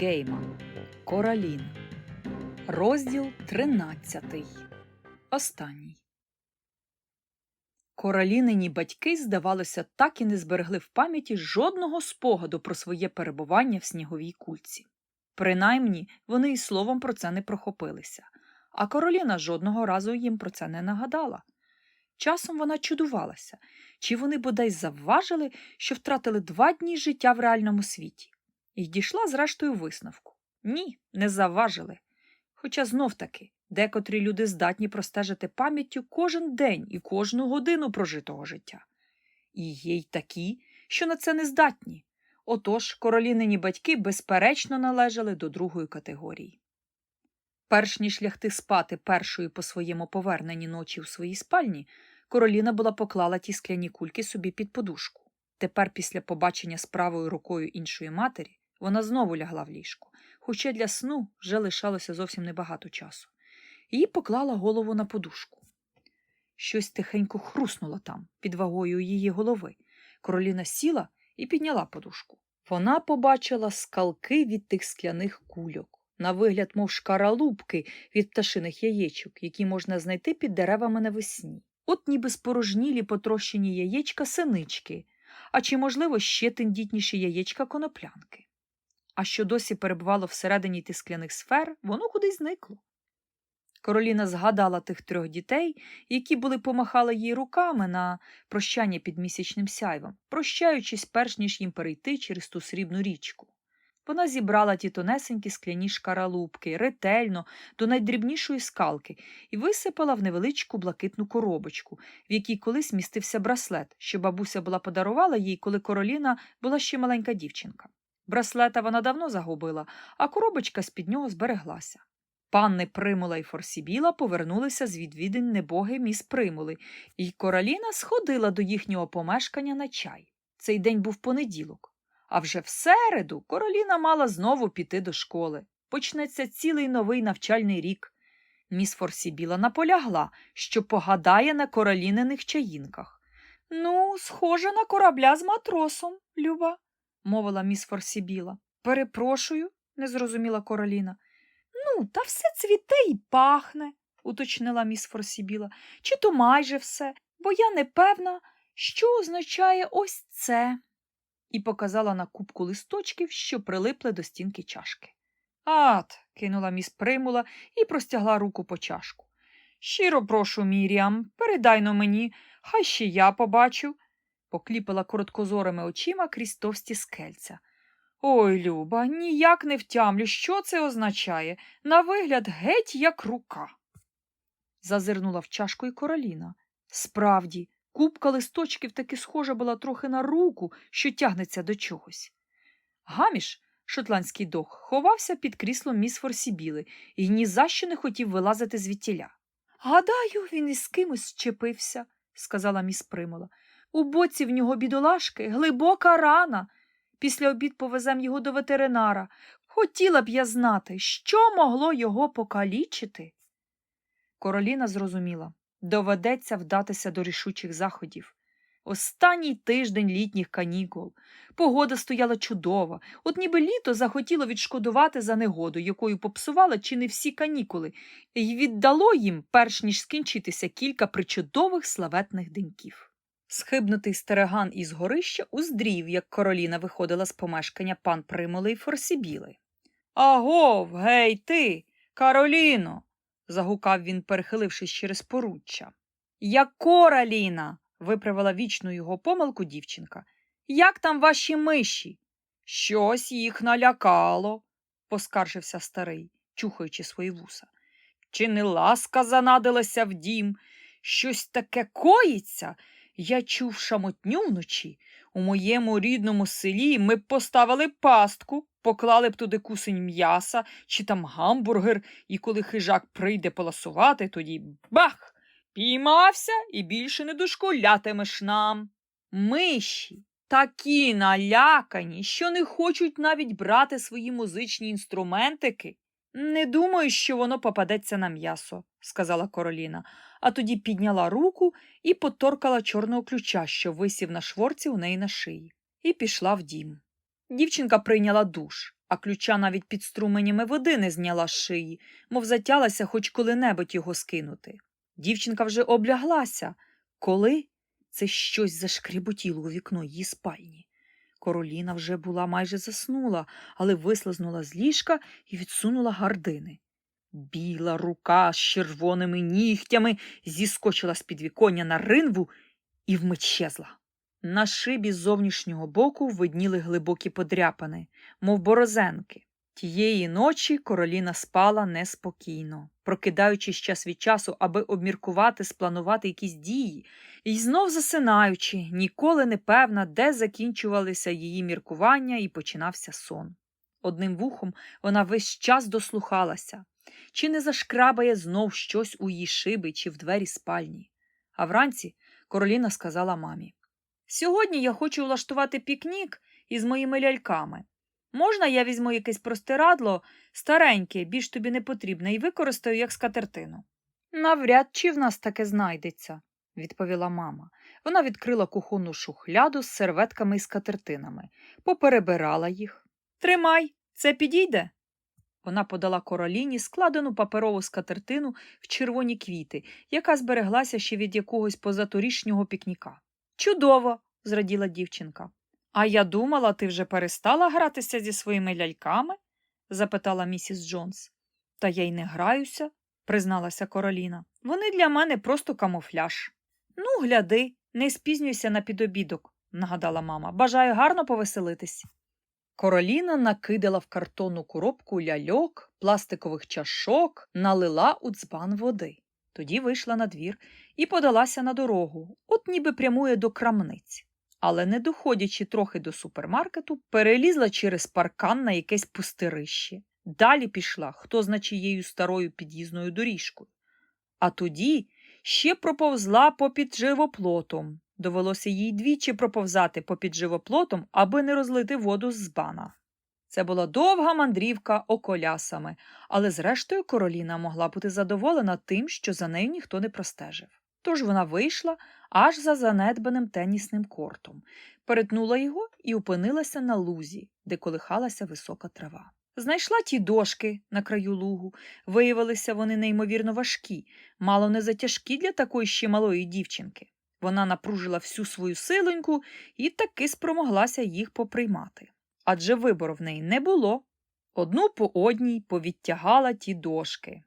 Гейма Коралін. Розділ 13. Останній. Коралінині батьки, здавалося, так і не зберегли в пам'яті жодного спогаду про своє перебування в сніговій кульці. Принаймні, вони й словом про це не прохопилися, а Короліна жодного разу їм про це не нагадала. Часом вона чудувалася, чи вони бодай завважили, що втратили два дні життя в реальному світі, і дійшла зрештою висновку. Ні, не завважили. Хоча знов таки декотрі люди здатні простежити пам'яттю кожен день і кожну годину прожитого життя. І є й такі, що на це не здатні. Отож, королінині батьки безперечно належали до другої категорії. Перш ніж лягти спати першою по своєму поверненні ночі у своїй спальні, короліна була поклала ті скляні кульки собі під подушку. Тепер, після побачення з правою рукою іншої матері, вона знову лягла в ліжко, хоча для сну вже лишалося зовсім небагато часу. Її поклала голову на подушку. Щось тихенько хруснуло там, під вагою її голови. Короліна сіла і підняла подушку. Вона побачила скалки від тих скляних кульок, на вигляд, мов шкаралупки від пташиних яєчок, які можна знайти під деревами навесні. От ніби спорожнілі потрощені яєчка синички, а чи, можливо, ще тендітніші яєчка коноплянки. А що досі перебувало всередині тих скляних сфер, воно кудись зникло. Короліна згадала тих трьох дітей, які були помахали їй руками на прощання під місячним сяйвом, прощаючись, перш ніж їм перейти через ту срібну річку. Вона зібрала ті тонесенькі скляні шкаралупки ретельно до найдрібнішої скалки і висипала в невеличку блакитну коробочку, в якій колись містився браслет, що бабуся була подарувала їй, коли короліна була ще маленька дівчинка. Браслета вона давно загубила, а коробочка з-під нього збереглася. Панни Примула і Форсібіла повернулися з відвідин небоги міс Примули, і короліна сходила до їхнього помешкання на чай. Цей день був понеділок. А вже в середу короліна мала знову піти до школи. Почнеться цілий новий навчальний рік. Міс Форсібіла наполягла, що погадає на короліниних чаїнках. Ну, схоже на корабля з матросом, Люба, мовила міс Форсібіла. Перепрошую, не зрозуміла короліна. Ну, та все цвіте і пахне, уточнила міс Форсібіла. Чи то майже все, бо я не певна, що означає ось це. І показала на кубку листочків, що прилипли до стінки чашки. Ат, кинула міс Примула і простягла руку по чашку. Щиро прошу, Міріам, передай но мені, хай ще я побачу, покліпала короткозорими очима крізь товсті скельця. Ой, Люба, ніяк не втямлю, що це означає. На вигляд геть як рука. Зазирнула в чашку і короліна. Справді, купка листочків таки схожа була трохи на руку, що тягнеться до чогось. Гаміш, шотландський дог, ховався під кріслом міс Форсібіли і ні за що не хотів вилазити звідтіля. Гадаю, він із кимось щепився, сказала міс Примола. У боці в нього бідолашки глибока рана. Після обід повезем його до ветеринара. Хотіла б я знати, що могло його покалічити. Короліна зрозуміла доведеться вдатися до рішучих заходів. Останній тиждень літніх канікул. Погода стояла чудова, от ніби літо захотіло відшкодувати за негоду, якою попсувала чи не всі канікули, і віддало їм, перш ніж скінчитися, кілька причудових славетних деньків. Схибнутий стереган із горища уздрів, як короліна виходила з помешкання пан Примоли й Форсібіли. Агов, гей, ти, Кароліно. загукав він, перехилившись через поруччя. Я короліна. виправила вічну його помилку дівчинка. Як там ваші миші? Щось їх налякало, поскаржився старий, чухаючи свої вуса. Чи не ласка занадилася в дім? Щось таке коїться. Я чув шамотню вночі. У моєму рідному селі ми б поставили пастку, поклали б туди кусень м'яса чи там гамбургер, і коли хижак прийде поласувати, тоді бах! Піймався і більше не дошкулятимеш нам. Миші такі налякані, що не хочуть навіть брати свої музичні інструментики. Не думаю, що воно попадеться на м'ясо, сказала Короліна, а тоді підняла руку і поторкала чорного ключа, що висів на шворці у неї на шиї, і пішла в дім. Дівчинка прийняла душ, а ключа навіть під струменями води не зняла з шиї, мов затялася хоч коли-небудь його скинути. Дівчинка вже обляглася. Коли це щось зашкріботіло у вікно її спальні. Короліна вже була майже заснула, але вислизнула з ліжка і відсунула гардини. Біла рука з червоними нігтями зіскочила з підвіконня на ринву і вмить щезла. На шибі з зовнішнього боку видніли глибокі подряпини, мов борозенки. Тієї ночі короліна спала неспокійно, прокидаючись час від часу, аби обміркувати, спланувати якісь дії, і знов засинаючи, ніколи не певна, де закінчувалися її міркування і починався сон. Одним вухом вона весь час дослухалася, чи не зашкрабає знов щось у її шиби чи в двері спальні. А вранці короліна сказала мамі Сьогодні я хочу влаштувати пікнік із моїми ляльками. Можна я візьму якесь простирадло, стареньке, більш тобі не потрібне, і використаю як скатертину? Навряд чи в нас таке знайдеться, відповіла мама. Вона відкрила кухонну шухляду з серветками і скатертинами, поперебирала їх. Тримай, це підійде. Вона подала короліні складену паперову скатертину в червоні квіти, яка збереглася ще від якогось позаторішнього пікніка. Чудово, зраділа дівчинка. А я думала, ти вже перестала гратися зі своїми ляльками? запитала місіс Джонс. Та я й не граюся, призналася Короліна. Вони для мене просто камуфляж. Ну, гляди, не спізнюйся на підобідок, нагадала мама. Бажаю гарно повеселитись. Короліна накидала в картонну коробку ляльок, пластикових чашок, налила у дзбан води. Тоді вийшла на двір і подалася на дорогу, от ніби прямує до крамниць. Але, не доходячи трохи до супермаркету, перелізла через паркан на якесь пустирище. Далі пішла, хто зна чиєю старою під'їзною доріжкою. А тоді ще проповзла попід живоплотом. Довелося їй двічі проповзати попід живоплотом, аби не розлити воду з бана. Це була довга мандрівка околясами, але зрештою короліна могла бути задоволена тим, що за нею ніхто не простежив. Тож вона вийшла аж за занедбаним тенісним кортом, перетнула його і опинилася на лузі, де колихалася висока трава. Знайшла ті дошки на краю лугу. Виявилися вони неймовірно важкі, мало не затяжкі для такої ще малої дівчинки. Вона напружила всю свою силоньку і таки спромоглася їх поприймати. Адже вибору в неї не було. Одну по одній повідтягала ті дошки,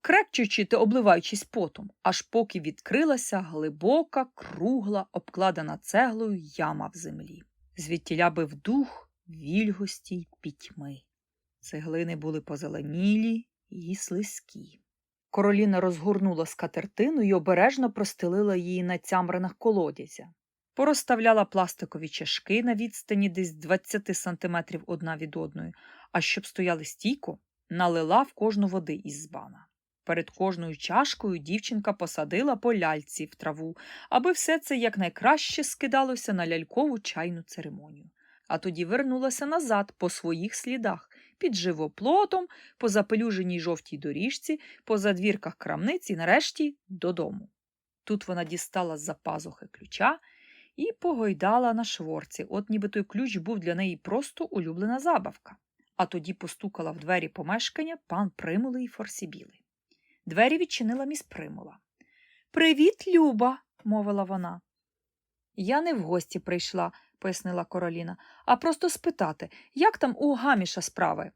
крекчучи та обливаючись потом, аж поки відкрилася глибока, кругла, обкладена цеглою яма в землі. Звідтіля бив дух вільгості й пітьми. Цеглини були позеленілі й слизькі. Короліна розгорнула скатертину і обережно простелила її на цямбранах колодязя. Порозставляла пластикові чашки на відстані десь 20 сантиметрів одна від одної, а щоб стояли стійко, налила в кожну води із збана. Перед кожною чашкою дівчинка посадила по ляльці в траву, аби все це якнайкраще скидалося на лялькову чайну церемонію. А тоді вернулася назад по своїх слідах, під живоплотом, по запелюженій жовтій доріжці, по задвірках крамниці і нарешті додому. Тут вона дістала з-за пазухи ключа і погойдала на шворці, от ніби той ключ був для неї просто улюблена забавка. А тоді постукала в двері помешкання пан Примулий Форсібілий. Двері відчинила міс Примула. Привіт, Люба, мовила вона. Я не в гості прийшла, пояснила Короліна, а просто спитати, як там у Гаміша справи.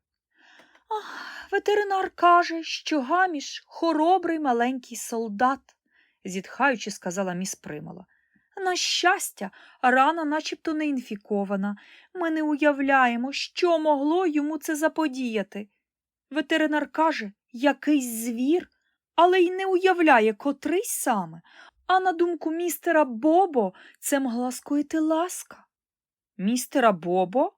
Ах, ветеринар каже, що Гаміш хоробрий маленький солдат, зітхаючи, сказала міс Примула. На щастя, рана начебто не інфікована. Ми не уявляємо, що могло йому це заподіяти. Ветеринар каже, якийсь звір, але й не уявляє, котрий саме. А на думку містера Бобо, це могла скоїти ласка. Містера Бобо?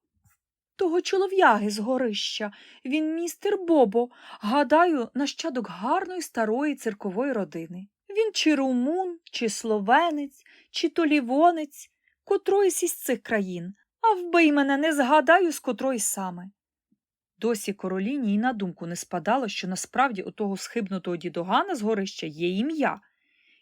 Того чолов'яги з горища. Він містер Бобо, гадаю, нащадок гарної старої циркової родини. Він чи румун, чи словенець, чи то лівонець, котроїсь із цих країн, а вбий мене не згадаю, з котрої саме. Досі короліні й на думку не спадало, що насправді у того схибнутого дідогана з горища є ім'я.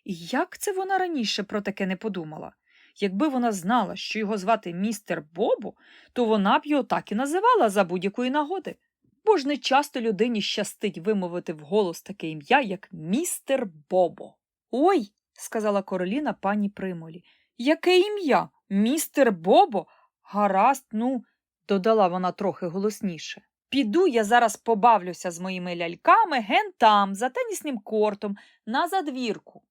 І як це вона раніше про таке не подумала? Якби вона знала, що його звати містер Бобо, то вона б його так і називала за будь-якої нагоди. Бо ж не часто людині щастить вимовити вголос таке ім'я, як містер Бобо. Ой, сказала Короліна пані Примолі. Яке ім'я? Містер Бобо? Гаразд, ну, додала вона трохи голосніше. Піду я зараз побавлюся з моїми ляльками ген там, за тенісним кортом, на задвірку.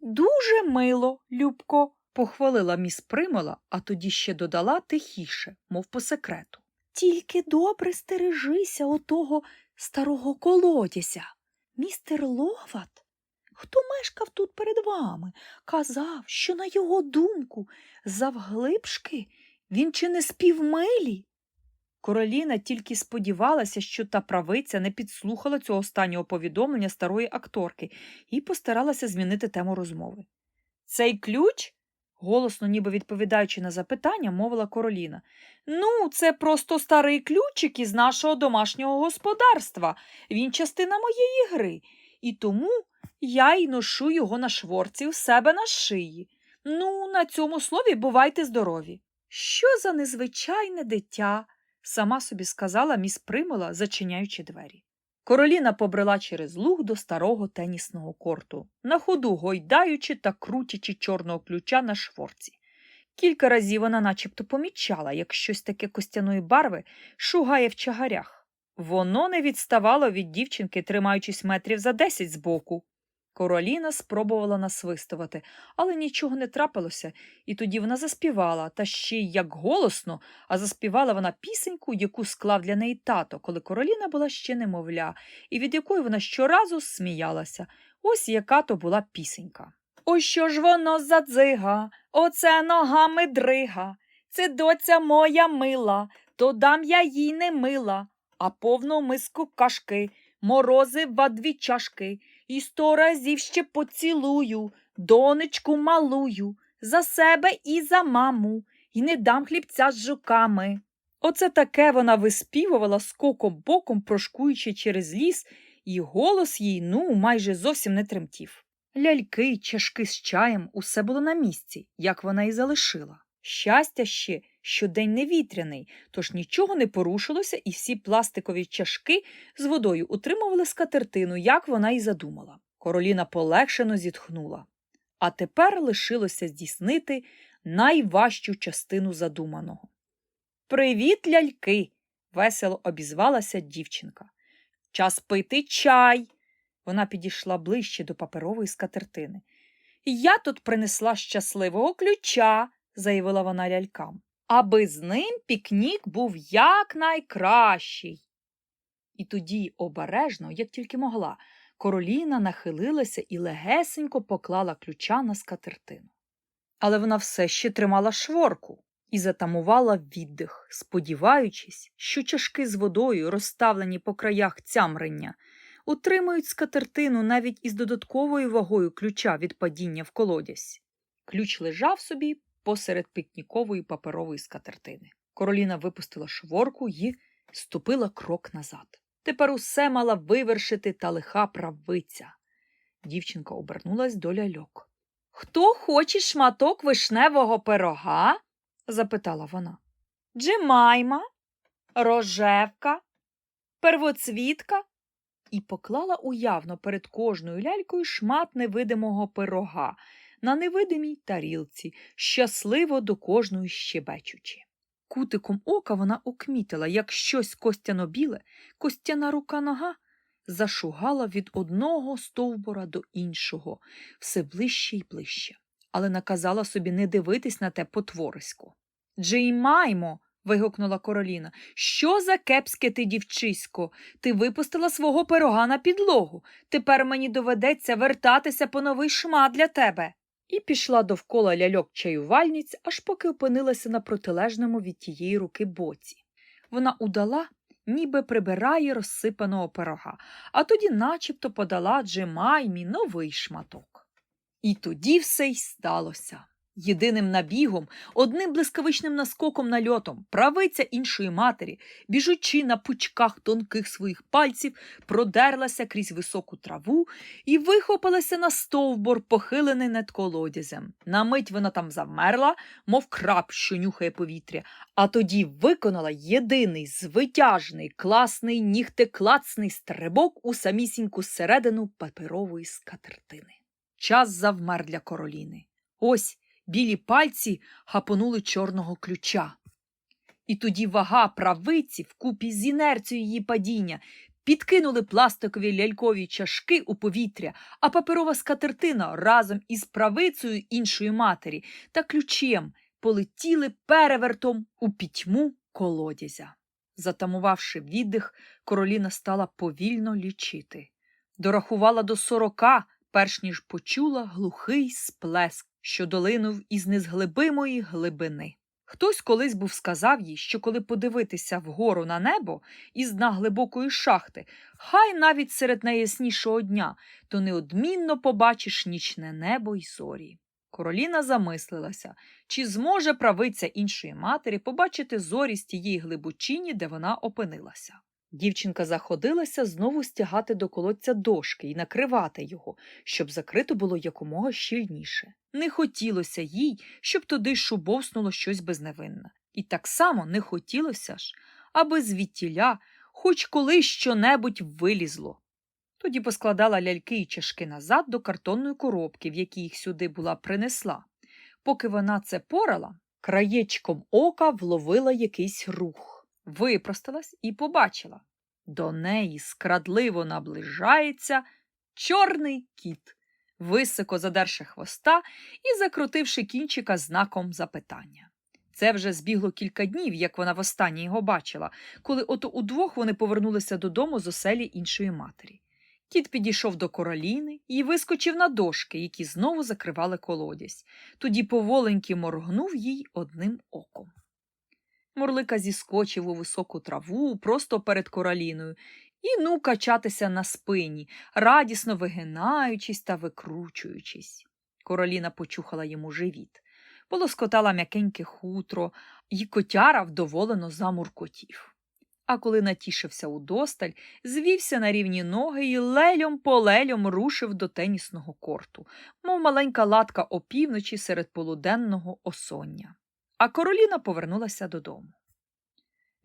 Дуже мило, Любко, похвалила міс Примола, а тоді ще додала тихіше, мов по секрету. Тільки добре стережися отого старого колодязя. Містер Ловат, хто мешкав тут перед вами, казав, що, на його думку, завглибшки він чи не співмилі. Короліна тільки сподівалася, що та правиця не підслухала цього останнього повідомлення старої акторки і постаралася змінити тему розмови. Цей ключ? Голосно, ніби відповідаючи на запитання, мовила Короліна. Ну, це просто старий ключик із нашого домашнього господарства. Він частина моєї гри, і тому я й ношу його на шворці в себе на шиї. Ну, на цьому слові бувайте здорові. Що за незвичайне дитя? сама собі сказала міс Примола, зачиняючи двері. Короліна побрела через луг до старого тенісного корту, на ходу гойдаючи та крутячи чорного ключа на шворці. Кілька разів вона начебто помічала, як щось таке костяної барви шугає в чагарях. Воно не відставало від дівчинки, тримаючись метрів за десять збоку. Короліна спробувала насвистувати, але нічого не трапилося, і тоді вона заспівала, та ще й як голосно, а заспівала вона пісеньку, яку склав для неї тато, коли короліна була ще немовля, і від якої вона щоразу сміялася. Ось яка то була пісенька. Ой, що ж воно за дзига, оце ногами дрига. Це доця моя мила, то дам я їй не мила, а повну миску кашки, морозива дві чашки. І сто разів ще поцілую, донечку малую, за себе і за маму, і не дам хлібця з жуками. Оце таке вона виспівувала скоком боком, прошкуючи через ліс, і голос їй, ну, майже зовсім не тремтів. Ляльки, чашки з чаєм усе було на місці, як вона і залишила. Щастя ще, що день не тож нічого не порушилося, і всі пластикові чашки з водою утримували скатертину, як вона і задумала. Короліна полегшено зітхнула. А тепер лишилося здійснити найважчу частину задуманого. Привіт, ляльки! весело обізвалася дівчинка. Час пити чай. Вона підійшла ближче до паперової скатертини. Я тут принесла щасливого ключа, заявила вона лялькам, аби з ним пікнік був якнайкращий. І тоді обережно, як тільки могла, короліна нахилилася і легесенько поклала ключа на скатертину. Але вона все ще тримала шворку і затамувала віддих, сподіваючись, що чашки з водою, розставлені по краях цямрення, утримують скатертину навіть із додатковою вагою ключа від падіння в колодязь. Ключ лежав собі посеред пікнікової паперової скатертини. Короліна випустила шворку і ступила крок назад. Тепер усе мала вивершити та лиха правиця. Дівчинка обернулась до ляльок. Хто хоче шматок вишневого пирога? запитала вона. Джемайма, рожевка, первоцвітка і поклала уявно перед кожною лялькою шмат невидимого пирога на невидимій тарілці, щасливо до кожної щебечучи. Кутиком ока вона окмітила, як щось костяно-біле, костяна рука нога зашугала від одного стовбура до іншого, все ближче й ближче, але наказала собі не дивитись на те потворисько. Джеймаймо. вигукнула Короліна. Що за кепське ти, дівчисько? Ти випустила свого пирога на підлогу. Тепер мені доведеться вертатися по новий шмат для тебе. І пішла довкола ляльок чаювальниць, аж поки опинилася на протилежному від тієї руки боці. Вона удала, ніби прибирає розсипаного пирога, а тоді начебто подала Джемаймі новий шматок. І тоді все й сталося. Єдиним набігом, одним блискавичним наскоком нальотом, правиця іншої матері, біжучи на пучках тонких своїх пальців, продерлася крізь високу траву і вихопилася на стовбур, похилений над колодязем. На мить вона там замерла, мов краб, що нюхає повітря, а тоді виконала єдиний звитяжний, класний, нігтеклацний стрибок у самісіньку середину паперової скатертини. Час завмер для короліни. Ось білі пальці хапонули чорного ключа. І тоді вага правиці вкупі з інерцією її падіння підкинули пластикові лялькові чашки у повітря, а паперова скатертина разом із правицею іншої матері та ключем полетіли перевертом у пітьму колодязя. Затамувавши віддих, короліна стала повільно лічити. Дорахувала до сорока, перш ніж почула глухий сплеск, що долинув із незглибимої глибини. Хтось колись був сказав їй, що коли подивитися вгору на небо із дна глибокої шахти, хай навіть серед найяснішого дня, то неодмінно побачиш нічне небо й зорі. Короліна замислилася, чи зможе правиця іншої матері побачити зорі з тієї глибочині, де вона опинилася. Дівчинка заходилася знову стягати до колодця дошки і накривати його, щоб закрито було якомога щільніше. Не хотілося їй, щоб туди шубовснуло щось безневинне. І так само не хотілося ж, аби звідтіля хоч колись щонебудь вилізло. Тоді поскладала ляльки і чашки назад до картонної коробки, в якій їх сюди була принесла. Поки вона це порала, краєчком ока вловила якийсь рух випросталась і побачила. До неї скрадливо наближається чорний кіт, високо задерши хвоста і закрутивши кінчика знаком запитання. Це вже збігло кілька днів, як вона востаннє його бачила, коли ото удвох вони повернулися додому з оселі іншої матері. Кіт підійшов до короліни і вискочив на дошки, які знову закривали колодязь. Тоді поволеньки моргнув їй одним оком. Мурлика зіскочив у високу траву просто перед короліною і ну качатися на спині, радісно вигинаючись та викручуючись. Короліна почухала йому живіт, полоскотала м'якеньке хутро, і котяра вдоволено замуркотів. А коли натішився удосталь, звівся на рівні ноги і лельом по рушив до тенісного корту, мов маленька латка опівночі серед полуденного осоння а Короліна повернулася додому.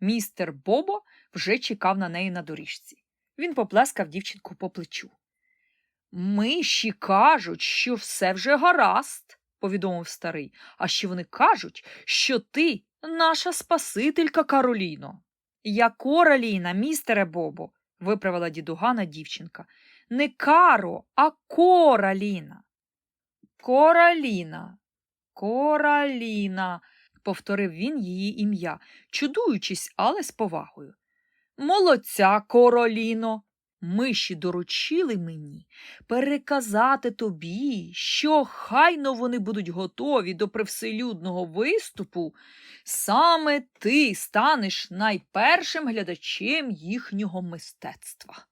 Містер Бобо вже чекав на неї на доріжці. Він поплескав дівчинку по плечу. Миші кажуть, що все вже гаразд, повідомив старий, а ще вони кажуть, що ти наша Спасителька Кароліно. Я Короліна, містере Бобо, виправила дідугана дівчинка. Не Каро, а Кораліна. Кораліна, Кораліна, повторив він її ім'я, чудуючись, але з повагою. Молодця, короліно. Миші доручили мені переказати тобі, що хайно вони будуть готові до привселюдного виступу, саме ти станеш найпершим глядачем їхнього мистецтва.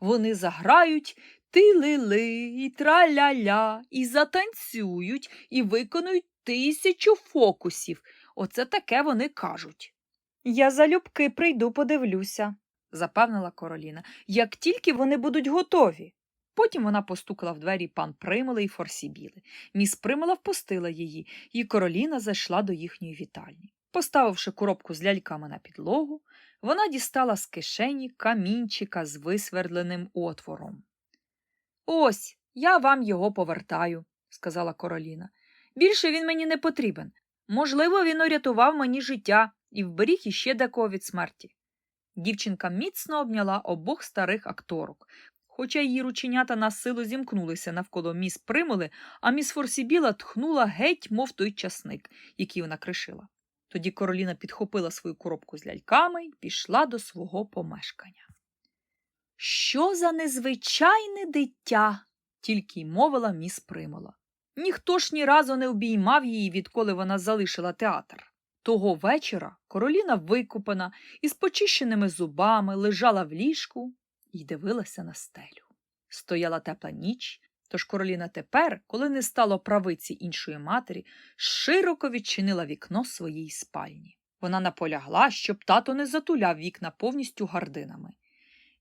Вони заграють ти-ли-ли, і траля-ля, і затанцюють, і виконують тисячу фокусів. Оце таке вони кажуть. Я залюбки прийду, подивлюся, запевнила Короліна, як тільки вони будуть готові. Потім вона постукала в двері пан Примили і Форсібіли. Міс Примила впустила її, і Короліна зайшла до їхньої вітальні. Поставивши коробку з ляльками на підлогу, вона дістала з кишені камінчика з висвердленим отвором. Ось я вам його повертаю, сказала Короліна. Більше він мені не потрібен. Можливо, він урятував мені життя і вберіг іще декого від смерті. Дівчинка міцно обняла обох старих акторок, хоча її рученята на силу зімкнулися навколо міс примули, а міс Форсібіла тхнула геть, мов той часник, який вона кришила. Тоді Короліна підхопила свою коробку з ляльками і пішла до свого помешкання. Що за незвичайне дитя? тільки й мовила міс примула. Ніхто ж ні разу не обіймав її, відколи вона залишила театр. Того вечора короліна викупана із почищеними зубами лежала в ліжку і дивилася на стелю. Стояла тепла ніч, Тож Короліна тепер, коли не стало правиці іншої матері, широко відчинила вікно своїй спальні. Вона наполягла, щоб тато не затуляв вікна повністю гардинами.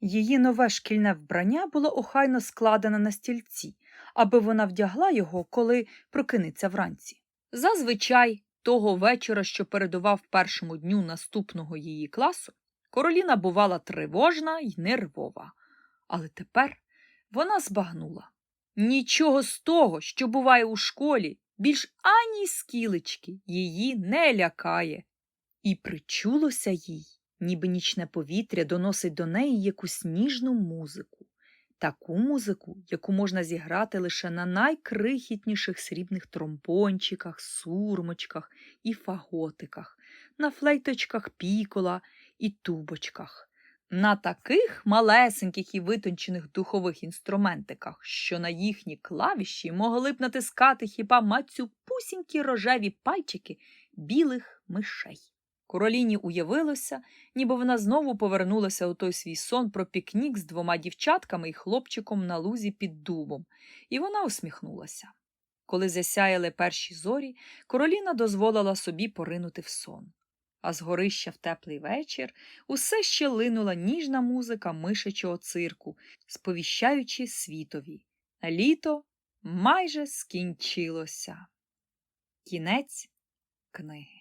Її нове шкільне вбрання було охайно складене на стільці, аби вона вдягла його, коли прокинеться вранці. Зазвичай, того вечора, що передував першому дню наступного її класу, Короліна бувала тривожна й нервова. Але тепер вона збагнула. Нічого з того, що буває у школі, більш ані скілечки її не лякає. І причулося їй, ніби нічне повітря доносить до неї якусь ніжну музику, таку музику, яку можна зіграти лише на найкрихітніших срібних тромбончиках, сурмочках і фаготиках, на флейточках пікола і тубочках. На таких малесеньких і витончених духових інструментиках, що на їхні клавіші могли б натискати хіба мацюпусінькі рожеві пальчики білих мишей. Короліні уявилося, ніби вона знову повернулася у той свій сон про пікнік з двома дівчатками і хлопчиком на лузі під дубом, і вона усміхнулася. Коли засяяли перші зорі, короліна дозволила собі поринути в сон. А з горища в теплий вечір усе ще линула ніжна музика мишачого цирку, сповіщаючи світові. Літо майже скінчилося. Кінець книги.